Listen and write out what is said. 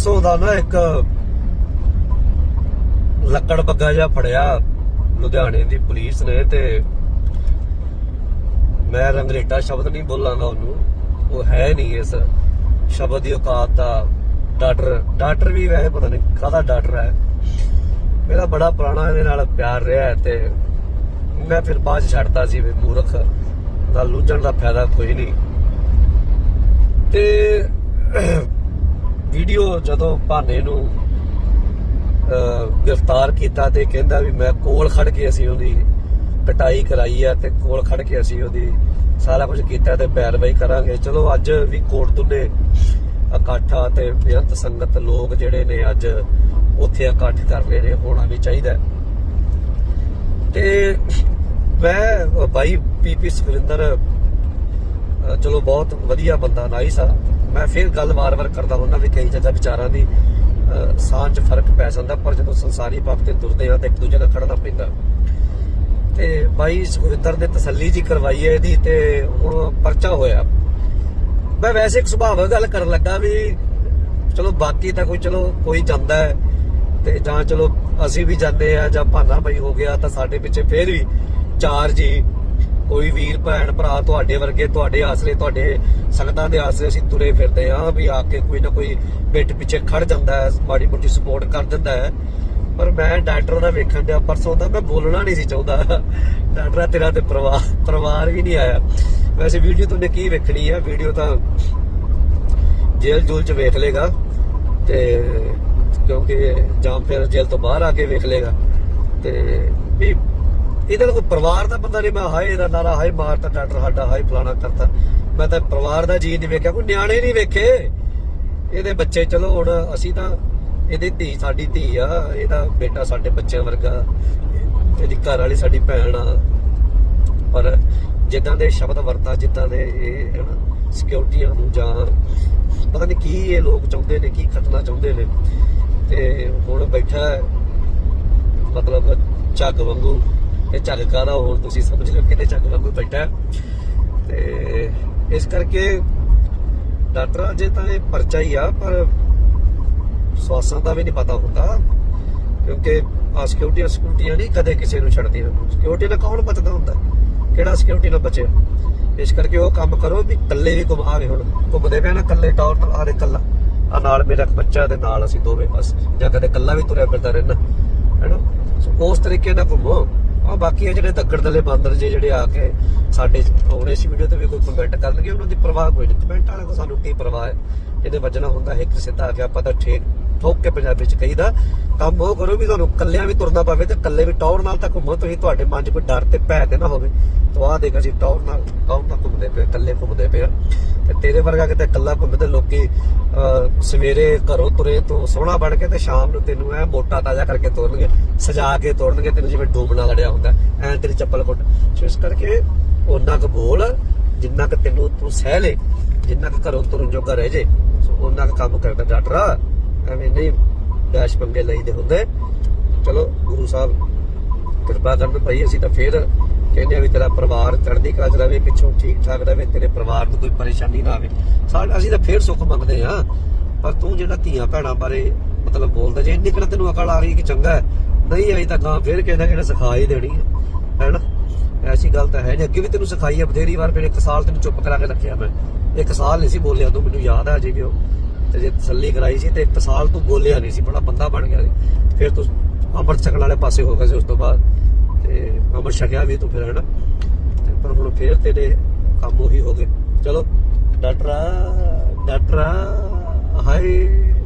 ਪਰਸੋਂ ਦਾ ਨਾ ਇੱਕ ਲੱਕੜ ਬੱਗਾ ਜਿਹਾ ਫੜਿਆ ਲੁਧਿਆਣੇ ਦੀ ਪੁਲਿਸ ਨੇ ਤੇ ਮੈਂ ਰੰਗਰੇਟਾ ਸ਼ਬਦ ਨਹੀਂ ਬੋਲਾਂਗਾ ਉਹਨੂੰ। ਉਹ ਹੈ ਨਹੀਂ ਇਸ ਸ਼ਬਦ ਦੀ ਔਕਾਤ ਦਾ ਡਾਕਟਰ। ਡਾਕਟਰ ਵੀ ਵੈਸੇ ਪਤਾ ਨਹੀਂ ਕਾਹਦਾ ਡਾਕਟਰ ਹੈ। ਮੇਰਾ ਬੜਾ ਪੁਰਾਣਾ ਇਹਦੇ ਨਾਲ ਪਿਆਰ ਰਿਹਾ ਹੈ ਤੇ ਮੈਂ ਫਿਰ ਬਾਅਦ 'ਚ ਛੱਡਤਾ ਸੀ ਵੀ ਮੂਰਖ। ਦਾ ਲੂਝਣ ਦਾ ਫਾਇਦਾ ਕੋਈ ਨਹੀਂ। ਤੇ ਵੀਡੀਓ ਜਦੋਂ ਭਾਨੇ ਨੂੰ ਗ੍ਰਿਫਤਾਰ ਕੀਤਾ ਤੇ ਕਹਿੰਦਾ ਵੀ ਮੈਂ ਕੋਲ ਖੜ ਕੇ ਅਸੀਂ ਉਹਦੀ ਕਟਾਈ ਕਰਾਈ ਆ ਤੇ ਕੋਲ ਖੜ ਕੇ ਅਸੀਂ ਉਹਦੀ ਸਾਰਾ ਕੁਝ ਕੀਤਾ ਤੇ ਪੈਰਵਾਈ ਕਰਾਂਗੇ। ਚਲੋ ਅੱਜ ਵੀ ਕੋਟ ਤੁਨੇ ਇਕੱਠਾ ਤੇ ਬੇਅੰਤ ਸੰਗਤ ਲੋਕ ਜਿਹੜੇ ਨੇ ਅੱਜ ਉੱਥੇ ਇਕੱਠ ਕਰ ਰਹੇ ਨੇ ਹੋਣਾ ਵੀ ਚਾਹੀਦਾ। ਤੇ ਮੈਂ ਅਹ, ਬਾਈ ਪੀਪੀ ਸੁਖਵਿੰਦਰ ਚਲੋ ਬਹੁਤ ਵਧੀਆ ਬੰਦਾ ਨਾਈਸ ਆ। ਮੈਂ ਫਿਰ ਗੱਲ ਵਾਰ-ਵਾਰ ਕਰਦਾ ਹੁੰਦਾ ਵੀ ਕਈ ਜਗ੍ਹਾ ਵਿਚਾਰਾਂ ਦੀ ਸਾਂਝ 'ਚ ਫ਼ਰਕ ਪੈ ਜਾਂਦਾ, ਪਰ ਜਦੋਂ ਸੰਸਾਰੀ ਪੱਖ ਤੇ ਤੁਰਦੇ ਆ ਤਾਂ ਇੱਕ ਦੂਜੇ ਨਾਲ ਖੜਨਾ ਪੈਂਦਾ। ਤੇ ਬਾਈ ਸੁਖਵਿੰਦਰ ਨੇ ਤਸੱਲੀ ਜੀ ਕਰਵਾਈ ਹੈ ਇਹਦੀ ਤੇ ਹੁਣ ਪਰਚਾ ਹੋਇਆ। ਮੈਂ ਵੈਸੇ ਇੱਕ ਸੁਭਾਵਕ ਗੱਲ ਕਰਨ ਲੱਗਾ ਵੀ ਚਲੋ ਬਾਕੀ ਤਾਂ ਕੋਈ ਚਲੋ ਕੋਈ ਜਾਂਦਾ ਹੈ ਤੇ ਜਾਂ ਚਲੋ ਅਸੀਂ ਵੀ ਜਾਂਦੇ ਆ ਜਾਂ ਭਾਨਾ ਬਈ ਹੋ ਗਿਆ ਤਾਂ ਸਾਡੇ ਪਿੱਛੇ ਫੇਰ ਵੀ ਚਾਰ ਜੀ ਕੋਈ ਵੀਰ, ਭੈਣ, ਭਰਾ ਤੁਹਾਡੇ ਵਰਗੇ, ਤੁਹਾਡੇ ਆਸਰੇ, ਤੁਹਾਡੇ ਸੰਗਤਾਂ ਦੇ ਆਸਰੇ ਅਸੀਂ ਤੁਰੇ ਫਿਰਦੇ ਆ ਵੀ ਆ ਕੇ ਕੋਈ ਨਾ ਕੋਈ ਪਿੱਠ ਪਿੱਛੇ ਖੜ ਜਾਂਦਾ ਹੈ, ਮਾੜੀ ਮੋਟੀ ਸਪੋਰਟ ਕਰ ਦਿੰਦਾ ਹੈ। ਪਰ ਮੈਂ ਡਾਕਟਰ ਦਾ ਵੇਖਣ ਦਿਆ ਪਰਸੋਂ ਦਾ ਮੈਂ ਬੋਲਣਾ ਨਹੀਂ ਸੀ ਚਾਹੁੰਦਾ। ਡਾਕਟਰ ਤੇਰਾ ਤੇ ਪਰਿਵਾਰ ਪਰਿਵਾਰ ਵੀ ਨਹੀਂ ਆਇਆ। ਵੈਸੇ ਵੀਡੀਓ ਤੁਨੇ ਕੀ ਵੇਖਣੀ ਹੈ ਵੀਡੀਓ ਤਾਂ ਜੇਲ੍ਹ ਜੂਲ ਚ ਵੇਖ ਲੇਗਾ ਤੇ ਕਿਉਂਕਿ ਜਾਂ ਫਿਰ ਜੇਲ੍ਹ ਤੋਂ ਬਾਹਰ ਆ ਕੇ ਵੇਖ ਲੇਗਾ। ਤੇ ਵੀ ਇਹਦਾ ਤਾਂ ਕੋਈ ਪਰਿਵਾਰ ਦਾ ਬੰਦਾ ਨਹੀਂ, ਮੈਂ ਹਾਏ ਇਹਦਾ ਨਾਰਾ, ਹਾਏ ਮਾਰਤਾ, ਡਾਕਟਰ ਸਾਡਾ, ਹਾਏ ਫਲਾਣਾ ਕਰਤਾ। ਮੈਂ ਤਾਂ ਪਰਿਵਾਰ ਦਾ ਜੀ ਨਹੀਂ ਵੇਖਿਆ, ਕੋਈ ਨਿਆਣੇ ਨਹੀਂ ਵੇਖੇ। ਇਹਦੇ ਬੱਚੇ, ਚਲੋ ਹੁਣ ਅਸੀਂ ਤਾਂ, ਇਹਦੀ ਧੀ, ਸਾਡੀ ਧੀ ਆ ਇਹਦਾ ਬੇਟਾ ਸਾਡੇ ਬੱਚਿਆਂ ਵਰਗਾ, ਇਹਦੀ ਘਰ ਵਾਲੀ ਸਾਡੀ ਭੈਣ ਆ। ਪਰ ਜਿੱਦਾਂ ਦੇ ਸ਼ਬਦ ਵਰਤਾ, ਜਿੱਦਾਂ ਦੇ ਇਹ ਸਿਕਿਉਰਟੀਆਂ ਨੂੰ ਜਾਂ ਪਤਾ ਨਹੀਂ ਕੀ ਇਹ ਲੋਕ ਚਾਹੁੰਦੇ ਨੇ, ਕੀ ਖਤਨਾ ਚਾਹੁੰਦੇ ਨੇ। ਤੇ ਹੁਣ ਬੈਠਾ ਮਤਲਬ ਝੱਗ ਵਾਂਗੂ। ਇਹ ਝੱਗ ਕਾਦਾ ਹੋਰ ਤੁਸੀਂ ਸਮਝ ਲਓ ਕਿਤੇ ਝੱਗ ਵਾਂਗੂ ਬੈਠਾ। ਤੇ ਇਸ ਕਰਕੇ ਡਾਕਟਰ, ਅਜੇ ਤਾਂ ਇਹ ਪਰਚਾ ਹੀ ਆ, ਪਰ ਸਵਾਸਾਂ ਦਾ ਵੀ ਨਹੀਂ ਪਤਾ ਹੁੰਦਾ, ਕਿਉਂਕਿ ਆ ਸਿਕਿਉਰਟੀਆਂ ਸਿਕਿਉਰਟੀਆਂ ਨਹੀਂ ਕਦੇ ਕਿਸੇ ਨੂੰ ਛੱਡਦੀਆਂ ਸਿਕਿਉਰਟੀ ਨਾਲ ਕੌਣ ਬਚਦਾ ਹੁੰਦਾ? ਕਿਹੜਾ ਸਿਕਿਉਰਟੀ ਨਾਲ ਬਚੇ? ਇਸ ਕਰਕੇ ਉਹ ਕੰਮ ਕਰੋ ਵੀ ਇਕੱਲੇ ਵੀ ਘੁਮਾਵੇ ਹੁਣ ਘੁੰਮਦੇ ਪਏ ਨਾ, ਇਕੱਲੇ ਟੌਰ ਨਾਲ ਆਰੇ ਇਕੱਲਾ। ਆ ਨਾਲ ਮੇਰਾ ਬੱਚਾ ਤੇ ਨਾਲ ਅਸੀਂ ਦੋਵੇਂ ਬਸ। ਜਾਂ ਕਦੇ ਇਕੱਲਾ ਵੀ ਤੁਰਿਆ ਫਿਰਦਾ ਰਹਿਣਾ ਹੈਨਾ? ਉਸ ਤਰੀਕੇ ਨਾਲ ਘੁੰਮੋ। ਆ ਬਾਕੀ ਇਹ ਜਿਹੜੇ ਦੱਗੜ ਦਲੇ ਬਾਂਦਰ ਜੇ ਜਿਹੜੇ ਆ ਕੇ ਸਾਡੇ ਹੁਣ ਇਸ ਵੀਡੀਓ ਤੇ ਵੀ ਕੋਈ ਕਮੈਂਟ ਕਰਨਗੇ, ਉਹਨਾਂ ਦੀ ਪਰਵਾਹ ਕੋਈ ਨਹੀਂ। ਕਮੈਂਟ ਵਾਲੇ ਕੋ ਸਾਨੂੰ ਕੀ ਪਰਵਾਹ ਹੈ? ਇਹਦੇ ਵੱਜਣਾ ਹੁੰਦਾ ਇੱਕ ਸਿੱਧਾ ਆ ਗਿਆ ਪਤਾ ਠੇਕ ਠੋਕ ਕੇ ਪੰਜਾਬੀ ਚ ਕਹੀਦਾ, ਕੰਮ ਉਹ ਕਰੋ ਵੀ ਤੁਹਾਨੂੰ ਕੱਲਿਆਂ ਵੀ ਤੁਰਨਾ ਪਵੇ ਤੇ ਕੱਲੇ ਵੀ ਟੌਰ ਨਾਲ ਤਾਂ ਘੁੰਮੋ, ਤੁਸੀਂ ਤੁਹਾਡੇ ਮਨ 'ਚ ਕੋਈ ਡਰ ਤੇ ਭੈ ਤੇ ਨਾ ਹੋਵੇ। ਤੋ ਆ ਦੇਖ ਅਸੀਂ ਟੌਰ ਨਾਲ ਟੌਰ ਨਾਲ ਘੁੰਮਦੇ ਪਏ ਕੱਲੇ ਘੁੰਮਦੇ ਪਏ ਤੇ ਤੇਰੇ ਵਰਗਾ ਕਿਤੇ ਕੱਲਾ ਘੁੰਮਦੇ ਲੋਕੀ ਸਵੇਰੇ ਘਰੋਂ ਤੁਰੇ ਤੋਂ ਸੋਹਣਾ ਬਣ ਕੇ ਤੇ ਸ਼ਾਮ ਨੂੰ ਤੈਨੂੰ ਐ ਮੋਟਾ ਤਾਜ਼ਾ ਕਰਕੇ ਤੋਰਨਗੇ ਸਜਾ ਕੇ ਤੋਰਨਗੇ ਤੈਨੂੰ ਜਿਵੇਂ ਡੂਬਣਾ ਲੜਿਆ ਹੁੰਦਾ, ਐ ਤੇਰੀ ਚੱਪਲ ਕੁੱਟ। ਸੋ ਇਸ ਕਰਕੇ ਉਹਨਾਂ ਕੁ ਬੋਲ, ਜਿੰਨਾ ਕੁ ਤੈਨੂੰ ਤੂੰ ਸਹਿ ਲੈ, ਜਿੰਨਾ ਕੁ ਘਰੋਂ ਤੁਰਨ ਜੋਗਾ ਰਹਿ ਜੇ, ਸੋ ਉਹਨਾਂ ਕੁ ਕੰਮ ਕਰਦਾ ਡਾਟਰਾ ਐਵੇਂ ਨਹੀਂ ਡੈਸ਼ ਪੰਗੇ ਲਈਦੇ ਹੁੰਦੇ। ਚਲੋ, ਗੁਰੂ ਸਾਹਿਬ ਕਿਰਪਾ ਕਰਨ ਭਾਈ, ਅਸੀਂ ਤਾਂ ਫੇਰ ਕਹਿੰਦੇ ਆ ਵੀ ਤੇਰਾ ਪਰਿਵਾਰ ਚੜ੍ਹਦੀ ਕਲਾ ਚ ਰਵੇ, ਪਿੱਛੋਂ ਠੀਕ ਠਾਕ ਰਵੇ, ਤੇਰੇ ਪਰਿਵਾਰ ਨੂੰ ਕੋਈ ਪਰੇਸ਼ਾਨੀ ਨਾ ਆਵੇ। ਸਾਡਾ ਅਸੀਂ ਤਾਂ ਫੇਰ ਸੁੱਖ ਮੰਗਦੇ ਆ ਪਰ ਤੂੰ ਜਿਹੜਾ ਧੀਆਂ ਭੈਣਾ ਬਾਰੇ ਮਤਲਬ ਬੋਲਦਾ, ਜੇ ਇੰਨੀ ਕਿਹੜਾ ਤੈਨੂੰ ਅਕਲ ਆ ਰਹੀ ਕਿ ਚੰਗਾ ਹੈ, ਨਹੀਂ ਆਈ ਤਾਂ ਗਾਂ ਫੇਰ ਕਹਿੰਦਾ ਕਿ ਸਿਖਾ ਹੀ ਦੇਣੀ ਹੈ। ਹੈਨਾ? ਐਸੀ ਗੱਲ ਤਾਂ ਹੈ ਨਹੀਂ। ਅੱਗੇ ਵੀ ਤੈਨੂੰ ਸਿਖਾਈ ਹੈ, ਬਥੇਰੀ ਵਾਰ ਫਿਰ ਇੱਕ ਸਾਲ ਤੈਨੂੰ ਚੁੱਪ ਕਰਾ ਕੇ ਰੱਖਿਆ ਮੈਂ। ਇੱਕ ਸਾਲ ਨਹੀਂ ਸੀ ਬੋਲਿਆ, ਤੂੰ ਮੈਨੂੰ ਯਾਦ ਆ ਜੇ ਵੀ ਉਹ ਤੇ ਜੇ ਤਸੱਲੀ ਕਰਾਈ ਸੀ ਤੇ ਇੱਕ ਸਾਲ ਤੂੰ ਬੋਲਿਆ ਨਹੀਂ ਸੀ, ਬੜਾ ਬੰਦਾ ਬਣ ਗਿਆ ਸੀ। ਫਿਰ ਤੂੰ ਅੰਮ੍ਰਿਤ ਛਕਣ ਵਾਲੇ ਪਾਸੇ ਹੋ ਗਿਆ ਸੀ ਉਸ ਤੋਂ ਬਾਅਦ। ਤੇ ਅੰਮ੍ਰਿਤ ਛਕਿਆ ਵੀ ਤੂੰ ਫਿਰ, ਹਨਾ? ਤੇ ਪਰ ਹੁਣ ਫਿਰ ਤੇਰੇ ਕੰਮ ਉਹੀ ਹੋ ਗਏ। ਚਲੋ, ਡਾਕਟਰਾ ਡਾਕਟਰਾ, ਹਾਏ।